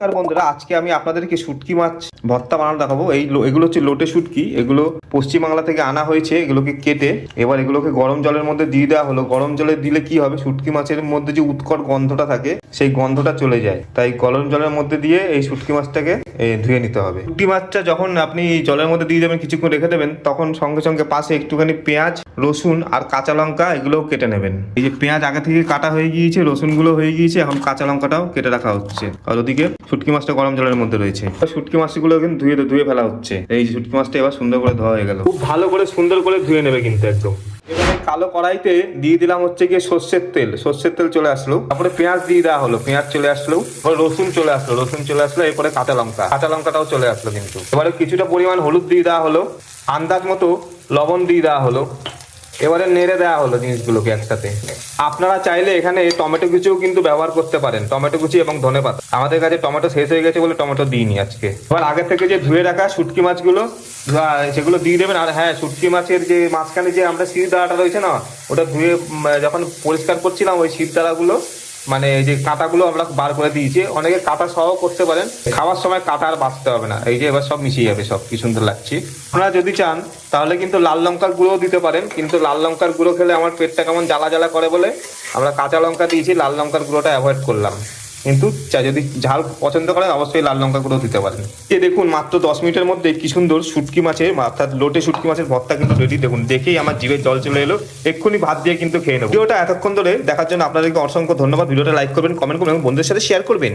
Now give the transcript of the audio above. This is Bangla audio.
নমস্কার বন্ধুরা, আজকে আমি আপনাদেরকে শুটকি মাছ, ভর্তা বানানো দেখাবো। এই এগুলো হচ্ছে লোটে শুটকি, এগুলো পশ্চিমবাংলা থেকে আনা হয়েছে, এগুলোকে কেটে এবার এগুলোকে গরম জলের মধ্যে দিয়ে দেওয়া হলো। গরম জলে দিলে কি হবে? শুটকি মাছের মধ্যে যে উৎকট গন্ধটা থাকে, সেই গন্ধটা চলে যায়। তাই গরম জলের মধ্যে দিয়ে এই শুটকি মাছটাকে ধুয়ে নিতে হবে। শুটকি মাছটা যখন আপনি জলের মধ্যে দিয়ে দেবেন, কিছুক্ষণ রেখে দেবেন, তখন সঙ্গে সঙ্গে পাশে একটুখানি পেঁয়াজ রসুন আর কাঁচা লঙ্কা এগুলোও কেটে নেবেন। এই যে পেঁয়াজ আগে থেকে কাটা হয়ে গিয়েছে রসুনগুলো হয়ে গিয়েছে এখন কাঁচা লঙ্কাটাও কেটে রাখা হচ্ছে। আর ওদিকে শুটকি মাছটা গরম জলের মধ্যে রয়েছে। শুটকি মাছগুলো কিন্তু ধুয়ে ধুয়ে ফেলা হচ্ছে। এই যে শুটকি মাছটা এবার সুন্দর করে ধোয়া হয়ে গেল। খুব ভালো করে সুন্দর করে ধুয়ে নেবে কিন্তু একদম। এবারে কালো কড়াইতে দিয়ে দিলাম হচ্ছে গিয়ে সর্ষের তেল। সর্ষের তেল চলে আসলো। তারপরে পেঁয়াজ দিয়ে দেওয়া হলো। পেঁয়াজ চলে আসলো। রসুন চলে আসলো। রসুন চলে আসলো এরপরে কাঁচা লঙ্কা। কাঁচা লঙ্কাটাও চলে আসলো কিন্তু। এবারে কিছুটা পরিমাণ হলুদ দিয়ে দেওয়া হলো। আন্দাজ মতো লবণ দিয়ে দেওয়া হলো। এবারে নেড়ে দেওয়া হলো জিনিসগুলোকে একসাথে। আপনারা চাইলে এখানে টমেটো কুচিও কিন্তু ব্যবহার করতে পারেন, টমেটো কুচি এবং ধনে পাতা। আমাদের কাছে টমেটো শেষ হয়ে গেছে বলে টমেটো দিইনি আজকে। এবার আগে থেকে যে ধুয়ে রাখা শুটকি মাছগুলো সেগুলো দিয়ে দেবেন। আর হ্যাঁ শুটকি মাছের যে মাঝখানে যে আমরা শির দাঁড়াটা রয়েছে না, ওটা ধুয়ে যখন পরিষ্কার করছিলাম ওই শির দাঁড়াগুলো মানে এই যে কাঁটাগুলো আমরা বার করে দিয়েছি, অনেকে কাঁটা সহ করতে পারেন। খাওয়ার সময় কাঁটা আর বাঁচতে হবে না। এই যে এবার সব মিশিয়ে যাবে, সব কি সুন্দর লাগছে। আপনারা যদি চান, তাহলে কিন্তু লাল লঙ্কার গুঁড়ো দিতে পারেন। কিন্তু লাল লঙ্কার গুঁড়ো খেলে আমার পেটটা কেমন জ্বালা জ্বালা করে বলে, আমরা কাঁচা লঙ্কা দিয়েছি, লাল লঙ্কার গুঁড়োটা অ্যাভয়েড করলাম। কিন্তু যদি ঝাল পছন্দ করেন, অবশ্যই লাল লঙ্কা গুঁড়ো দিতে পারেন। এ দেখুন, মাত্র দশ মিনিটের মধ্যে কি সুন্দর শুটকি মাছের অর্থাৎ লোটে শুটকি মাছের ভর্তা কিন্তু রেডি দেখুন, দেখেই আমার জিভে জল চলে এলো। এক্ষুনি ভাত দিয়ে কিন্তু খেয়ে নেব। ভিডিওটা এতক্ষণ ধরে দেখার জন্য আপনাদেরকে অসংখ্য ধন্যবাদ। ভিডিওটা লাইক করবেন কমেন্ট করবেন এবং বন্ধুদের সাথে শেয়ার করবেন।